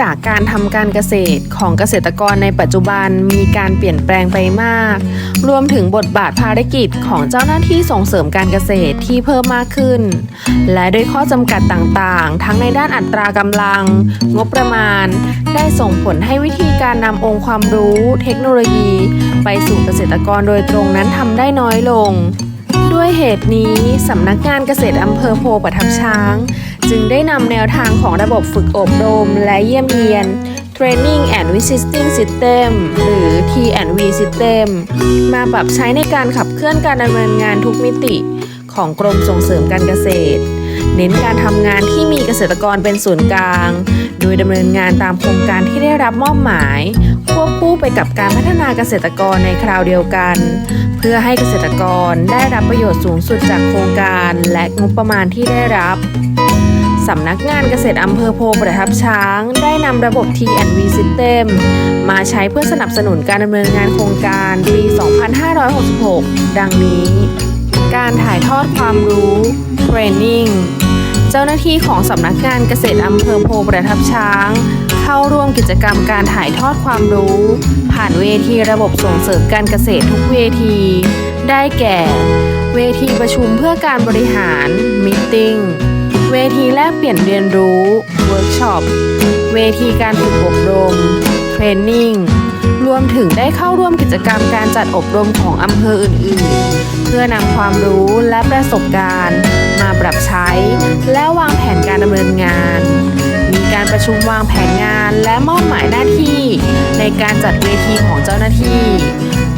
จากการทำการเกษตรของเกษตรกรในปัจจุบันมีการเปลี่ยนแปลงไปมาก รวมถึงบทบาทภารกิจของเจ้าหน้าที่ส่งเสริมการเกษตรที่เพิ่มมากขึ้น และด้วยข้อจำกัดต่างๆ ทั้งในด้านอัตรากำลัง งบประมาณ ได้ส่งผลให้วิธีการนำองค์ความรู้ เทคโนโลยี ไปสู่เกษตรกรโดยตรงนั้นทำได้น้อยลง ด้วยเหตุนี้สำนักงานเกษตรอำเภอโพประทับช้าง จึงได้นำแนวทางของระบบฝึกอบรมและเยี่ยมเยียน Training and Visiting System หรือ T&V System มาปรับใช้ในการขับเคลื่อนการดำเนินงานทุกมิติของกรมส่งเสริมการเกษตร เน้นการทำงานที่มีเกษตรกรเป็นศูนย์กลาง โดยดำเนินงานตามโครงการที่ได้รับมอบหมาย ควบคู่ไปกับการพัฒนาเกษตรกรในคราวเดียวกัน เพื่อให้เกษตรกรได้รับประโยชน์สูงสุดจากโครงการและงบประมาณที่ได้รับ สำนักงานเกษตรอำเภอโพประทับช้าง ได้นำระบบ T&V System มาใช้เพื่อสนับสนุนการดำเนินงานโครงการปี 2566 ดังนี้ การถ่ายทอดความรู้ Training เจ้าหน้าที่ของสำนักงานเกษตรอำเภอโพประทับช้าง เข้าร่วมกิจกรรมการถ่ายทอดความรู้ ผ่านเวทีระบบส่งเสริมการเกษตรทุกเวที ได้แก่ เวทีประชุมเพื่อการบริหาร Meeting เวทีแลกเปลี่ยนเรียนรู้ Workshop เวทีการฝึกอบรม Training รวมถึงได้เข้าร่วมกิจกรรมการจัดอบรมของอำเภออื่น ๆ เพื่อนำความรู้และประสบการณ์ มาปรับใช้ และวางแผนการดำเนินงาน มีการประชุมวางแผนงานและมอบหมายหน้าที่ ในการจัดเวทีของเจ้าหน้าที่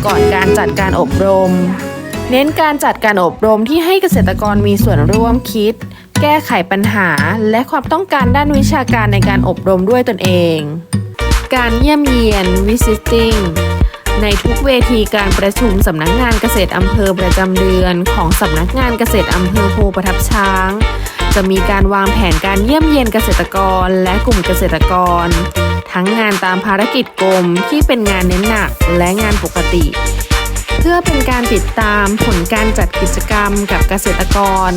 ก่อนการจัดการอบรม เน้นการจัดการอบรมที่ให้เกษตรกรมีส่วนร่วมคิด แก้ไขปัญหา และความต้องการด้านวิชาการในการอบรมด้วยตนเอง การเยี่ยมเยียน visiting ในทุกเวทีการประชุมสำนักงานเกษตรอำเภอประจำเดือนของสำนักงานเกษตรอำเภอโพประทับช้าง จะมีการวางแผนการเยี่ยมเยียนเกษตรกรและกลุ่มเกษตรกร ทั้งงานตามภารกิจกรมที่เป็นงานเน้นหนักและงานปกติ พื่อเป็นการติดตามผลการจัดกิจกรรมกับเกษตรกร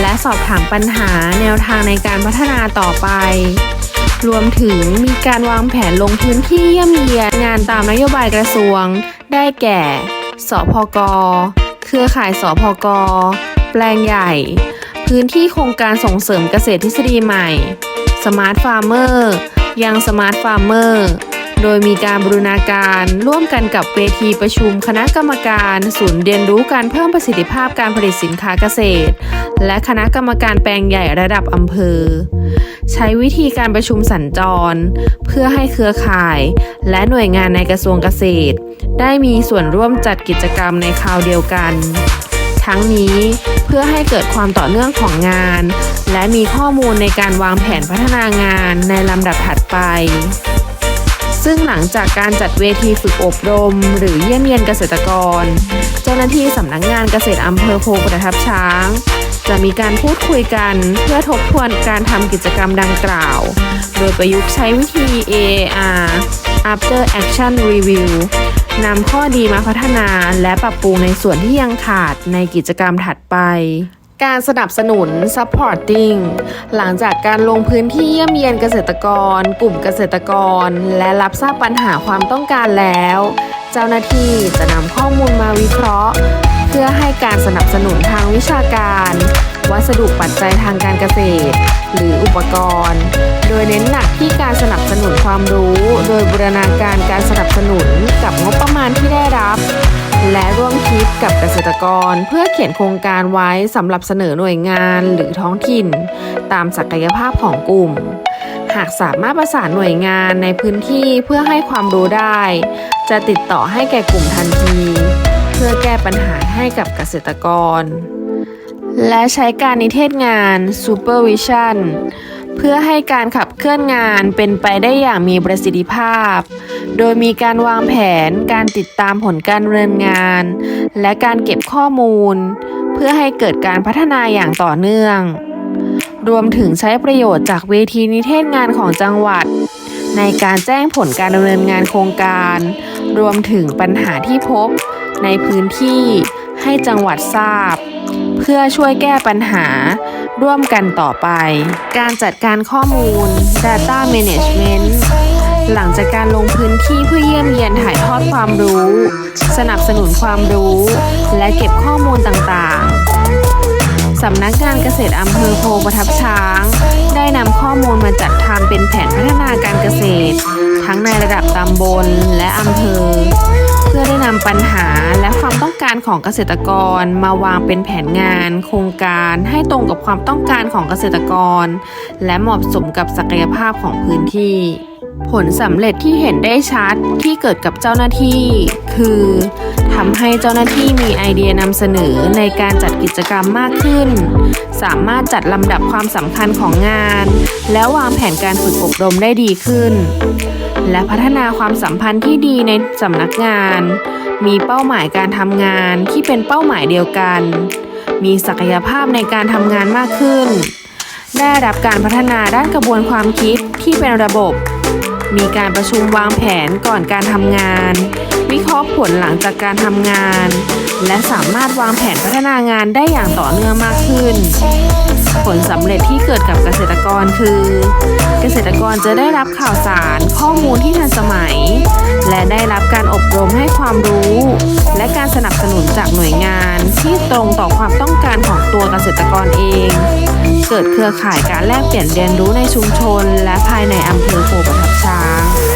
และสอบถามปัญหาแนวทางในการพัฒนาต่อไป รวมถึงมีการวางแผนลงพื้นที่เยี่ยมเยียนงานตามนโยบายกระทรวง ได้แก่ สพก เครือข่ายสพก แปลงใหญ่ พื้นที่โครงการส่งเสริมเกษตรทฤษฎีใหม่ สมาร์ทฟาร์มเมอร์ยังสมาร์ทฟาร์มเมอร์ โดยมีการบรูรณาการร่วมกันกับเวทีประชุมคณะกรรมการศูนย์เรียนรู้การเพิ่มประสิทธิภาพการผลิตสินค้าเกษตร และคณะกรรมการแปลงใหญ่ระดับอำเภอ ใช้วิธีการประชุมสัญจร เพื่อให้เครือข่าย และหน่วยงานในกระทรวงเกษตร ได้มีส่วนร่วมจัดกิจกรรมในคราวเดียวกัน ทั้งนี้เพื่อให้เกิดความต่อเนื่องของงาน และมีข้อมูลในการวางแผนพัฒนางานในลำดับถัดไป ซึ่งหลังจากการจัดเวทีฝึกอบรม หรือเยี่ยมเยียนเกษตรกร เจ้าหน้าที่สำนักงานเกษตรอำเภอโพประทับช้าง จะมีการพูดคุยกันเพื่อทบทวนการทำกิจกรรมดังกล่าว โดยประยุกต์ใช้วิธี AAR After Action Review นำข้อดีมาพัฒนาและปรับปรุงในส่วนที่ยังขาดในกิจกรรมถัดไป การสนับสนุน supporting หลังจากการลงพื้นที่เยี่ยมเยียนเกษตรกร กลุ่มเกษตรกร และรับทราบปัญหาความต้องการแล้ว เจ้าหน้าที่จะนำข้อมูลมาวิเคราะห์ เพื่อให้การสนับสนุนทางวิชาการ วัสดุปัจจัยทางการเกษตร หรืออุปกรณ์ โดยเน้นหนักที่การสนับสนุนความรู้ โดยบูรณาการการสนับสนุนกับงบประมาณที่ได้รับ และร่วมคิดกับเกษตรกรเพื่อเขียนโครงการไว้สำหรับเสนอหน่วยงานหรือท้องถิ่น ตามศักยภาพของกลุ่ม หากสามารถประสานหน่วยงานในพื้นที่เพื่อให้ความรู้ได้ จะติดต่อให้แก่กลุ่มทันที เพื่อแก้ปัญหาให้กับเกษตรกร และใช้การนิเทศงาน Supervision เพื่อให้การขับเคลื่อนงานเป็นไปได้อย่างมีประสิทธิภาพ โดยมีการวางแผนการติดตามผลการดำเนินงาน และการเก็บข้อมูล เพื่อให้เกิดการพัฒนาอย่างต่อเนื่อง รวมถึงใช้ประโยชน์จากเวทีนิเทศงานของจังหวัด ในการแจ้งผลการดำเนินงานโครงการ รวมถึงปัญหาที่พบในพื้นที่ให้จังหวัดทราบ เพื่อช่วยแก้ปัญหา ร่วมกันต่อไป การจัดการข้อมูล Data Management หลังจากการลงพื้นที่เพื่อเยี่ยมเยียนถ่ายทอดความรู้ สนับสนุนความรู้ และเก็บข้อมูลต่างๆ สำนักงานเกษตรอำเภอโพประทับช้าง ได้นำข้อมูลมาจัดทำเป็นแผนพัฒนาการเกษตร ทั้งในระดับตำบลและอำเภอ เพื่อได้นำปัญหาและความต้องการของเกษตรกรมาวางเป็นแผนงาน โครงการให้ตรงกับความต้องการของเกษตรกร และเหมาะสมกับศักยภาพของพื้นที่ ผลสำเร็จที่เห็นได้ชัดที่เกิดกับเจ้าหน้าที่ คือ ทำให้เจ้าหน้าที่มีไอเดียนำเสนอในการจัดกิจกรรมมากขึ้น สามารถจัดลำดับความสำคัญของงาน แล้ววางแผนการฝึกอบรมได้ดีขึ้น และพัฒนาความสัมพันธ์ที่ดีในสำนักงาน มีเป้าหมายการทำงานที่เป็นเป้าหมายเดียวกัน มีศักยภาพในการทำงานมากขึ้น ได้รับการพัฒนาด้านกระบวนความคิดที่เป็นระบบ มีการประชุมวางแผนก่อนการทำงาน วิเคราะห์ผลหลังจากการทำงาน และสามารถวางแผนพัฒนางานได้อย่างต่อเนื่องมากขึ้น ผลสำเร็จที่เกิดกับเกษตรกรคือ เกษตรกรจะได้รับข่าวสารข้อมูลที่ทันสมัย และได้รับการอบรมให้ความรู้ และการสนับสนุนจากหน่วยงานที่ตรงต่อความต้องการของตัวเกษตรกรเอง เกิดเครือข่ายการแลกเปลี่ยนเรียนรู้ในชุมชน และภายในอำเภอโพประทับช้าง